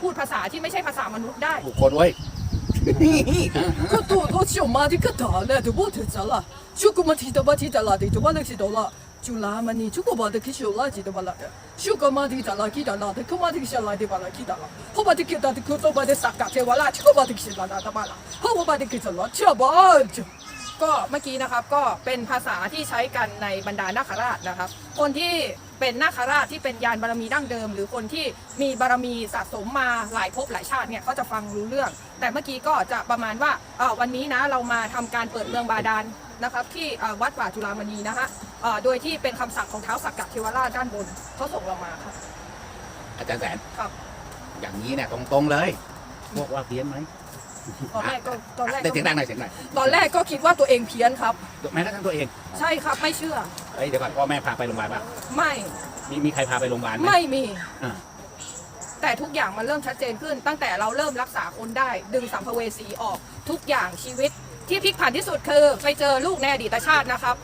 พูดภาษาที่ไม่ใช่ภาษามนุษย์ได้ ถูกคนเว้ย ก็ตัวตัว小妈的个大呢，就不提着了。如果么提到不提着了的，就把那提到了。就那么你如果把这个小垃圾的把那个，如果嘛提着了提到了的，可嘛这个小垃圾把那提到了，好把这个到的可做把这撒嘎这完了，就把这个小垃圾的把了，好我把这个做了，吃吧就。 ก็เมื่อกี้นะครับก็เป็นภาษาที่ใช้กันในบรรดานาคราชนะครับ คนที่เป็นนาคราชที่เป็นยานบารมีดั้งเดิม หรือคนที่มีบารมีสะสมมาหลายภพหลายชาติเนี่ยเขาจะฟังรู้เรื่อง แต่เมื่อกี้ก็จะประมาณว่าเอ่อวันนี้นะเรามาทำการเปิดเมืองบาดาลนะครับที่เอ่อวัดป่าจุฬามณีนะฮะเอ่อโดยที่เป็นคำสั่งของเท้าวสักกะเทวราชด้านบนเขาส่งเรามาครับอาจารย์แสนครับ อย่างนี้เนี่ยตรงๆเลยพวกว่าเพี้ยนไหม ตอนแรกก็ตอนแรกได้เสียงดัก็งหน่อยเสียงหน่อยตอนแรกก็คิดว่าตัวเองเพี้ยนครับ แม้กระทั่งตัวเองใช่ครับไม่เชื่อเฮ้ยเดี๋ยวก่อนพ่อแม่พาไปโรงพยาบาลป่ะไม่มีมีใครพาไปโรงพยาบาลไหม ไม่มี อ่า แต่ทุกอย่างมันเริ่มชัดเจนขึ้น ตั้งแต่เราเริ่มรักษาคนได้ ดึงสัมภเวสีออก ทุกอย่างชีวิตที่พลิกผันที่สุดคือ ไปเจอลูกในอดีตชาตินะครับ